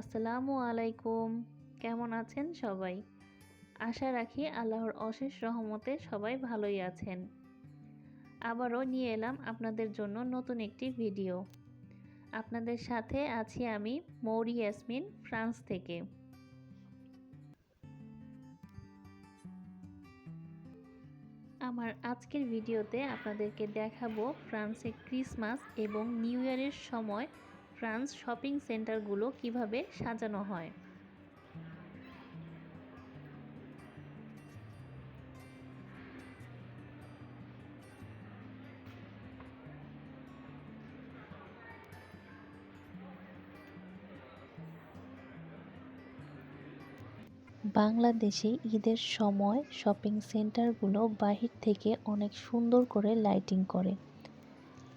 আসসালামু আলাইকুম। কেমন আছেন সবাই? আশা রাখি আল্লাহর অশেষ রহমতে সবাই ভালোই আছেন। আবারও নিয়ে এলাম আপনাদের জন্য নতুন একটি ভিডিও। আপনাদের সাথে আছি আমি মৌরি ইয়াসমিন, ফ্রান্স থেকে। আমার আজকের ভিডিওতে আপনাদেরকে দেখাবো ফ্রান্সে ক্রিসমাস এবং নিউ ইয়ারের সময় ফ্রান্স শপিং সেন্টারগুলো কীভাবে সাজানো হয়? বাংলাদেশে ঈদের সময় শপিং সেন্টারগুলো বাহির থেকে অনেক সুন্দর করে লাইটিং করে।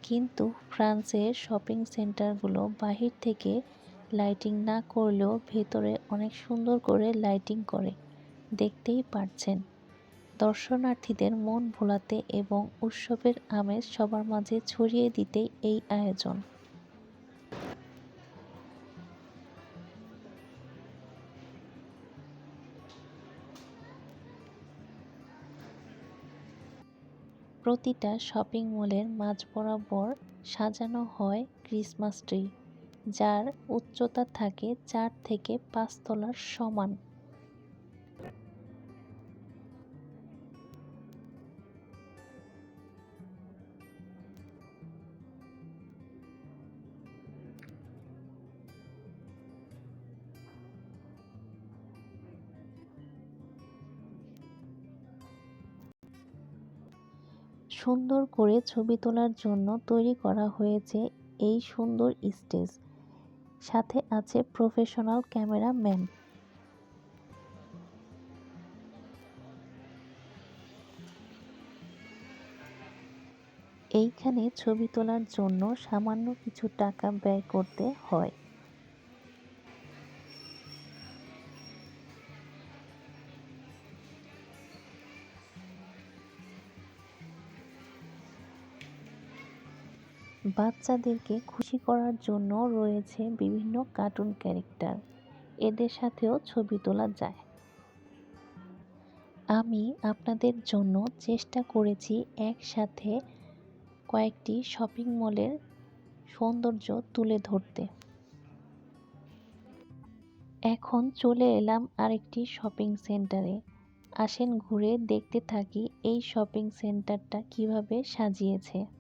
কিন্তু ফ্রান্সের শপিং সেন্টারগুলো বাহির থেকে লাইটিং না করলেও ভেতরে অনেক সুন্দর করে লাইটিং করে। দেখতেই পারছেন। দর্শনার্থীদের মন ভোলাতে এবং উৎসবের আমেজ সবার মাঝে ছড়িয়ে দিতেই এই আয়োজন। প্রতিটা শপিং মলের মাঝ বরাবর সাজানো হয় ক্রিসমাস ট্রি, যার উচ্চতা থাকে চার থেকে পাঁচ তলার সমান। সুন্দর করে ছবি তোলার জন্য তৈরি করা হয়েছে এই সুন্দর স্টেজ। সাথে আছে প্রফেশনাল ক্যামেরাম্যান। এইখানে ছবি তোলার জন্য সামান্য কিছু টাকা ব্যয় করতে হয়। বাচ্চাদেরকে খুশি করার জন্য রয়েছে বিভিন্ন কার্টুন ক্যারেক্টার। এদের সাথেও ছবি তোলা যায়। আমি আপনাদের জন্য চেষ্টা করেছি একসাথে কয়েকটি শপিং মলের সৌন্দর্য তুলে ধরতে। এখন চলে এলাম আরেকটি শপিং সেন্টারে। আসেন ঘুরে দেখতে থাকি এই শপিং সেন্টারটা কীভাবে সাজিয়েছে।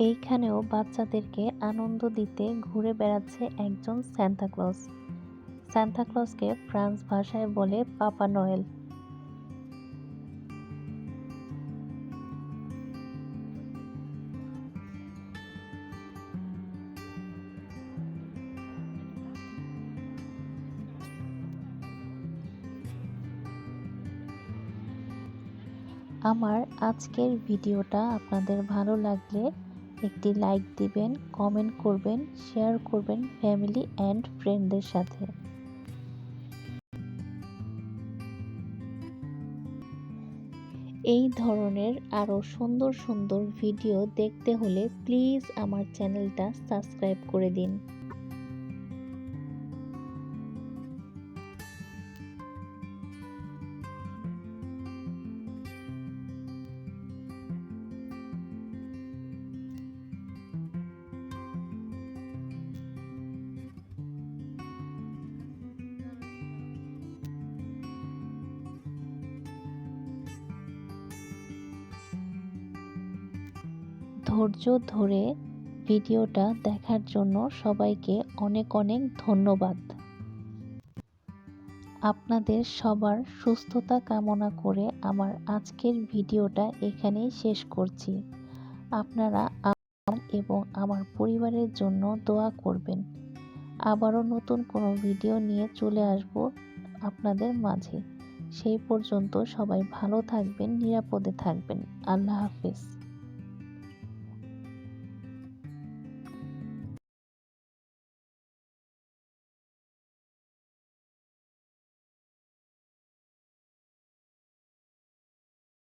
এইখানেও বাচ্চাদেরকে আনন্দ দিতে ঘুরে বেড়াচ্ছে একজন স্যান্টাক্লজ স্যান্টাক্লজকে ফ্রান্স ভাষায় বলে পাপা নয়েল আমার আজকের ভিডিওটা আপনাদের ভালো লাগলে একটি লাইক দিবেন কমেন্ট করবেন শেয়ার করবেন ফ্যামিলি অ্যান্ড ফ্রেন্ডদের সাথে। এই ধরনের আরও সুন্দর সুন্দর ভিডিও দেখতে হলে প্লিজ আমার চ্যানেলটা সাবস্ক্রাইব করে দিন। ধৈর্য ধরে ভিডিওটা দেখার জন্য সবাইকে অনেক অনেক ধন্যবাদ। আপনাদের সবার সুস্থতা কামনা করে আমার আজকের ভিডিওটা এখানেই শেষ করছি। আপনারা এবং আমার পরিবারের জন্য দোয়া করবেন। আবারও নতুন কোনো ভিডিও নিয়ে চলে আসব আপনাদের মাঝে। সেই পর্যন্ত সবাই ভালো থাকবেন, নিরাপদে থাকবেন। আল্লাহ হাফেজ।